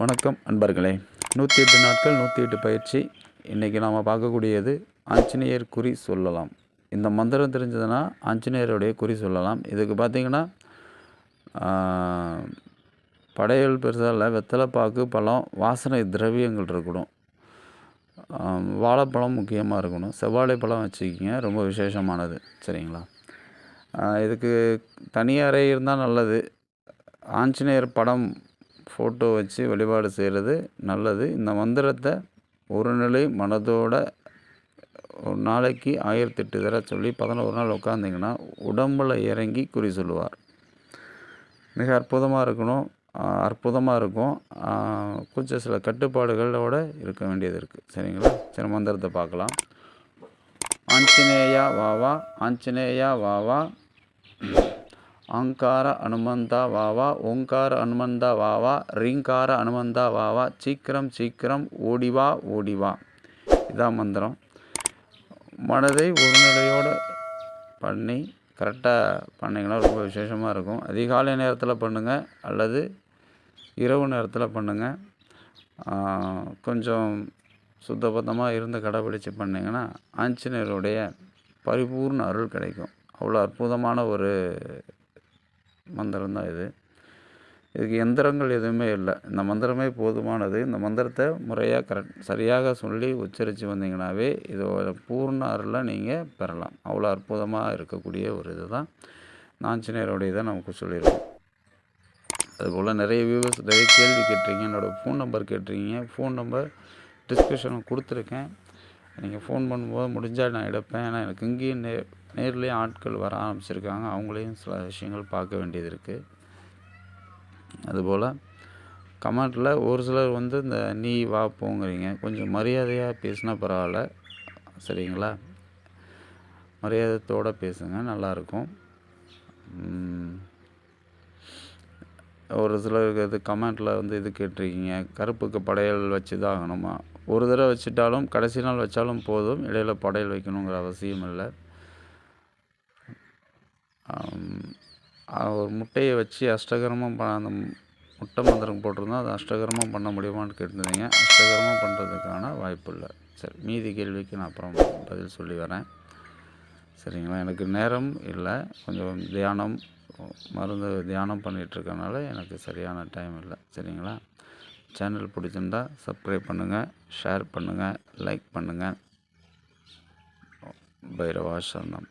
வணக்கம் அன்பர்களே. நூற்றி எட்டு நாட்கள் நூற்றி எட்டு பயிற்சி. இன்றைக்கி நாம் பார்க்கக்கூடியது ஆஞ்சநேயர் குறி சொல்லலாம். இந்த மந்திரம் தெரிஞ்சதுன்னா ஆஞ்சநேயருடைய குறி சொல்லலாம். இதுக்கு பார்த்திங்கன்னா படையல் பெருசாக இல்லை வெத்தலைப்பாக்கு பழம் வாசனை திரவியங்கள் இருக்கணும். வாழைப்பழம் முக்கியமாக இருக்கணும். செவ்வாழை பழம் வச்சுக்கிங்க ரொம்ப விசேஷமானது. சரிங்களா? இதுக்கு தனி அறை இருந்தால் நல்லது. ஆஞ்சநேயர் படம் ஃபோட்டோ வச்சு வழிபாடு செய்கிறது நல்லது. இந்த மந்திரத்தை ஒரு நிலை மனதோட ஒரு நாளைக்கு ஆயிரத்தெட்டு தடவை சொல்லி பதினோரு நாள் உட்காந்திங்கன்னா உடம்பில் இறங்கி குறி சொல்லுவார். மிக அற்புதமாக இருக்கணும். அற்புதமாக இருக்கும். கொஞ்சம் சில கட்டுப்பாடுகளோட இருக்க வேண்டியது இருக்குது சரிங்களா? சரி மந்திரத்தை பார்க்கலாம். ஆஞ்சநேயா வாவா ஆஞ்சநேயா வாவா ஆங்கார அனுமந்தா வாவா ஓங்கார அனுமந்தா வாவா ரீங்கார அனுமந்தா வாவா சீக்கிரம் சீக்கிரம் ஓடிவா ஓடிவா. இதான் மந்திரம். மனதை ஒரு நிலையோடு பண்ணி கரெக்டாக பண்ணிங்கன்னா ரொம்ப விசேஷமாக இருக்கும். அதிகாலை நேரத்தில் பண்ணுங்கள் அல்லது இரவு நேரத்தில் பண்ணுங்கள் கொஞ்சம் சுத்தபத்தமாக இருந்து கடைப்பிடிச்சு பண்ணிங்கன்னா ஆஞ்சநேயருடைய பரிபூர்ண அருள் கிடைக்கும். அவ்வளோ அற்புதமான ஒரு மந்திரம் தான் இது. இதுக்கு எந்திரங்கள் எதுவுமே இல்லை. இந்த மந்திரமே போதுமானது. இந்த மந்திரத்தை முறையாக கரெக்ட் சரியாக சொல்லி உச்சரித்து வந்தீங்கனாவே இதோட பூர்ண அருளை நீங்கள் பெறலாம். அவ்வளோ அற்புதமாக இருக்கக்கூடிய ஒரு இது தான். நாஞ்சினியருடைய இதை நமக்கு சொல்லியிருக்கோம். அதுபோல் நிறைய வியூவர்ஸ் நிறைய கேள்வி கேட்டிருக்கீங்க. என்னோடய ஃபோன் நம்பர் கேட்டிருக்கீங்க. ஃபோன் நம்பர் டிஸ்கிரிப்ஷனில் கொடுத்துருக்கேன். நீங்கள் ஃபோன் பண்ணும்போது முடிஞ்சால் நான் எடுப்பேன். ஏன்னா எனக்கு இங்கேயும் நே நேர்லேயும் ஆட்கள் வர ஆரம்பிச்சிருக்காங்க. அவங்களையும் சில விஷயங்கள் பார்க்க வேண்டியது இருக்குது அதுபோல் கமெண்ட்டில் ஒரு சிலர் வந்து இந்த நீ வா போங்கிறீங்க. கொஞ்சம் மரியாதையாக பேசினா பரவாயில்ல. சரிங்களா? மரியாதத்தோடு பேசுங்க. நல்லாயிருக்கும் ஒரு சிலருக்கு இது கமெண்ட்டில் வந்து இது கேட்டிருக்கீங்க. கருப்புக்கு படையல் வச்சு தான் ஆகணுமா? ஒரு தடவை வச்சுட்டாலும் கடைசி நாள் வச்சாலும் போதும். இடையில் படையல் வைக்கணுங்கிற அவசியம் இல்லை. ஒரு முட்டையை வச்சு அஷ்டகரமாக ப அந்த முட்டை மந்திரம் போட்டிருந்தோம் அது அஷ்டகரமாக பண்ண முடியுமான்னு கேட்டிருந்தீங்க. அஷ்டகரமாக பண்ணுறதுக்கான வாய்ப்பு இல்லை. சரி மீதி கேள்விக்கு நான் அப்புறம் பதில் சொல்லி வரேன். சரிங்களா? எனக்கு நேரம் இல்லை. கொஞ்சம் தியானம் மருந்து தியானம் பண்ணிகிட்ருக்கனால எனக்கு சரியான டைம் இல்லை. சரிங்களா? சேனல் பிடிச்சிருந்தா சப்ஸ்கிரைப் பண்ணுங்கள் ஷேர் பண்ணுங்கள் லைக் பண்ணுங்கள் பைரவா சரணம்.